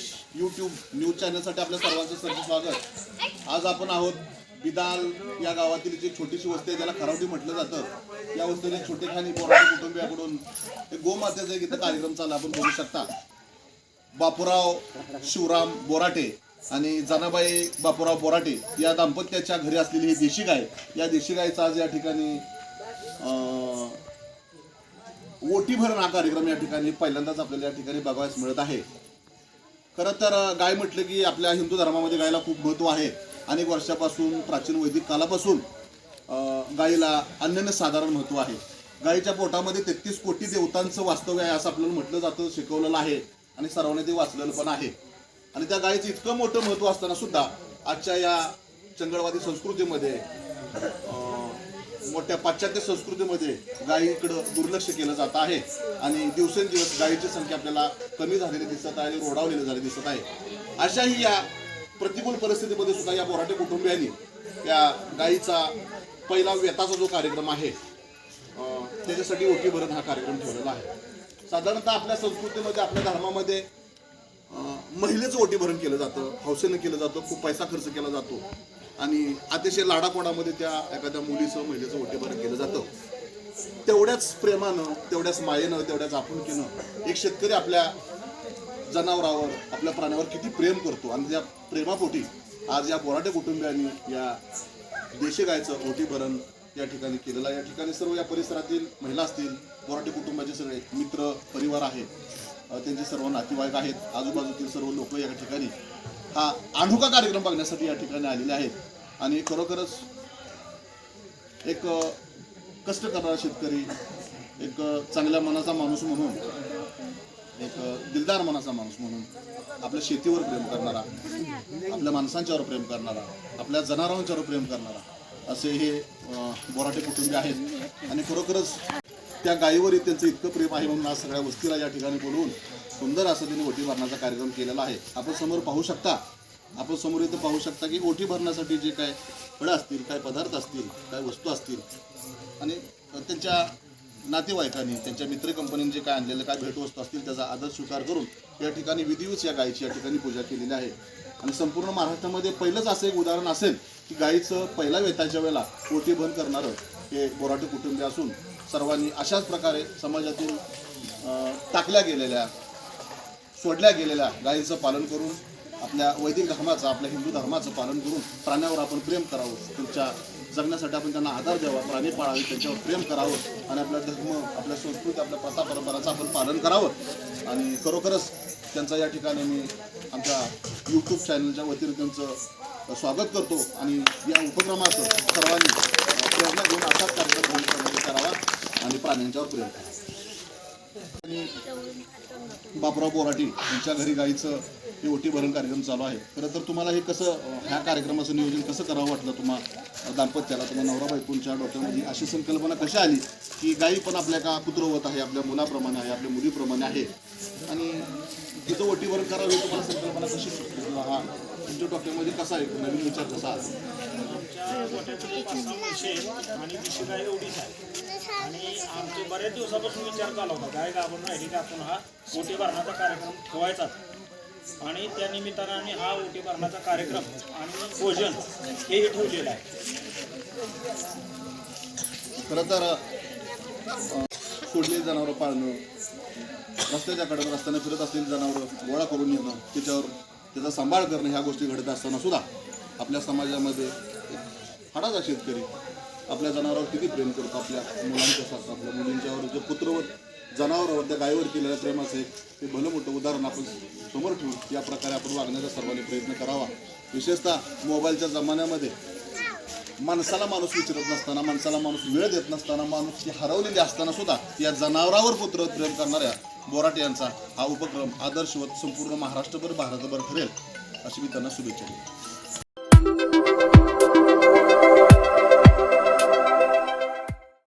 संदेश YouTube news चॅनलसाठी आपल्या सर्वांचं सर्व स्वागत. आज आपण आहोत बिदाल या गावातील जी छोटीशी वस्ती आहे ज्याला खरावटी म्हटलं जातं. या वस्तीने छोटे खानी बोराटे कुटुंबियाकडून गोमातेचा एक इथं कार्यक्रम चालला आपण बघू शकता. बापूराव शिवराम बोराटे आणि जनाबाई बापूराव बोराटे या दाम्पत्याच्या घरी असलेली ही देशी गाय. या देशी गायचा आज या ठिकाणी ओटीभरण हा कार्यक्रम या ठिकाणी पहिल्यांदाच आपल्याला या ठिकाणी बघायला मिळत आहे. खरं तर गाय म्हटलं की आपल्या हिंदू धर्मामध्ये गायला खूप महत्त्व आहे. अनेक वर्षापासून प्राचीन वैदिक कालापासून गायीला अनन्य साधारण महत्त्व आहे. गायीच्या पोटामध्ये तेहतीस कोटी देवतांचं वास्तव्य आहे असं आपल्याला म्हटलं जातं शिकवलेलं आहे आणि सर्वांनी ते वाचलेलं पण आहे. आणि त्या गायीचं इतकं मोठं महत्त्व असताना सुद्धा आजच्या या चंगळवादी संस्कृतीमध्ये मोठ्या पाश्चात्य संस्कृतीमध्ये गायीकडं दुर्लक्ष केलं जात आहे. आणि दिवसेंदिवस गायीची संख्या आपल्याला कमी झालेली दिसत आहे आणि रोडावलेली झालेली दिसत आहे. अशाही या प्रतिकूल परिस्थितीमध्ये सुद्धा या बोराटे कुटुंबियांनी त्या गायीचा पहिला व्यताचा जो कार्यक्रम आहे त्याच्यासाठी ओटीभरण हा कार्यक्रम ठेवलेला आहे. साधारणतः आपल्या संस्कृतीमध्ये आपल्या धर्मामध्ये महिलेचं ओटीभरण केलं जातं हौसेनं केलं जातं खूप पैसा खर्च केला जातो. आणि अतिशय लाडाकोडामध्ये त्या एखाद्या मुलीचं महिलेचं ओटी केलं जातं. तेवढ्याच प्रेमानं तेवढ्याच मायेनं तेवढ्याच आपुलकीनं एक शेतकरी आपल्या जनावरावर आपल्या प्राण्यावर किती प्रेम करतो. आणि त्या प्रेमापोटी आज या बोराटे कुटुंबियांनी या देशी गायचं ओटीभरण या ठिकाणी केलेलं आहे. या ठिकाणी सर्व या परिसरातील महिला असतील बोराटे कुटुंबाचे सगळे मित्र परिवार आहेत. त्यांचे सर्व नातेवाईक आहेत. आजूबाजूतील सर्व लोक या ठिकाणी हा अनोखा कार्यक्रम बघण्यासाठी या ठिकाणी आलेले आहेत. आणि खरोखरच एक कष्ट करणारा शेतकरी एक चांगल्या मनाचा माणूस म्हणून एक दिलदार मनाचा माणूस म्हणून आपल्या शेतीवर प्रेम करणारा आपल्या माणसांच्यावर प्रेम करणारा आपल्या जनावरांच्यावर प्रेम करणारा असे हे बोराटे कुटुंबी आहेत. आणि खरोखरच त्या गायीवरही त्यांचं इतकं प्रेम आहे म्हणून आज सगळ्या वस्तीला या ठिकाणी बोलवून सुंदर असं त्यांनी ओटी भरण्याचा कार्यक्रम केलेला आहे. आपण समोर पाहू शकता आपण समोर इथं पाहू शकता की ओटी भरण्यासाठी जे काय फळं असतील काय पदार्थ असतील काय वस्तू असतील आणि त्यांच्या नातेवाईकांनी त्यांच्या मित्र कंपनीने जे काय आणलेलं काय भेटवस्तू असतील त्याचा आदर स्वीकार करून या ठिकाणी विधिवत या गायीची या ठिकाणी पूजा केलेली आहे. आणि संपूर्ण महाराष्ट्रामध्ये पहिलंच असं एक उदाहरण असेल की गायीचं पहिल्या वेताच्या वेळेला ओटी बंद करणारं हे बोराटे कुटुंबीय असून सर्वांनी अशाच प्रकारे समाजातील टाकल्या गेलेल्या सोडल्या गेलेल्या गायीचं पालन करून आपल्या वैदिक धर्माचं आपल्या हिंदू धर्माचं पालन करून प्राण्यावर आपण प्रेम करावं. त्यांच्या जगण्यासाठी आपण त्यांना आधार द्यावा प्राणी पाळावे त्यांच्यावर प्रेम करावं आणि आपला धर्म आपल्या संस्कृती आपल्या प्रथा परंपराचं आपण पालन करावं. आणि खरोखरच त्यांचा या ठिकाणी मी आमच्या यूट्यूब चॅनलच्या वतीने त्यांचं स्वागत करतो आणि या उपक्रमाचं सर्वांनी प्रेरणा घेऊन असाच कार्यक्रम करावा आणि प्राण्यांच्यावर प्रेम करावा. बापराव बोराटी यांच्या घरी गाईचं हे ओटी भरण कार्यक्रम चालू आहे. खरं तर तुम्हाला हे कसं ह्या कार्यक्रमाचं नियोजन कसं करावं वाटलं तुम्हाला दाम्पत्याला तुम्हाला नवरा बायकोंच्या डोक्यामध्ये? अशी संकल्पना कशी आली की गाई पण आपल्या का कुत्रवत आहे आपल्या मुलाप्रमाणे आहे आपल्या मुलीप्रमाणे आहे? आणि तिथं ओटीवरण करावं तुम्हाला संकल्पना कशी हा तुमच्या डोक्यामध्ये कसा आहे? नवीन विचार कसा आहे? आमच्या आणि देशी गाय एवढीच आहे आणि आमचे बऱ्याच दिवसापासून विचार चालू होता गाय गाभण राहिली का आपण हा ओटी भरण्याचा कार्यक्रम ठेवायचा आणि त्या निमित्तानं आम्ही हा ओटी भरण्याचा कार्यक्रम आणि भोजन हेही ठेवलेलं आहे खरं तर सोडलेली जनावरं पाळणं रस्त्याच्या कडेला रस्त्याने फिरत असलेली जनावरं गोळा करून येणं त्याच्यावर त्याचा सांभाळ करणं ह्या गोष्टी घडत असताना सुद्धा आपल्या समाजामध्ये हाडाचा शेतकरी आपल्या जनावरावर किती प्रेम करतो आपल्या मुलांच्या साथ आपल्या मुलींच्यावर जे पुत्रवर जनावरावर त्या गायीवर केलेल्या प्रेमाचं एक ते भलं मोठं उदाहरण आपण समोर ठेवू या प्रकारे आपण वागण्याचा सर्वांनी प्रयत्न करावा. विशेषतः मोबाईलच्या जमान्यामध्ये माणसाला माणूस विचारत नसताना माणसाला माणूस वेळ देत नसताना माणूस ती हरवलेली असताना सुद्धा या जनावरावर पुत्र प्रेम करणाऱ्या बोराटे यांचा हा उपक्रम आदर्शवत संपूर्ण महाराष्ट्रभर भारतभर ठरेल अशी मी त्यांना शुभेच्छा देतो.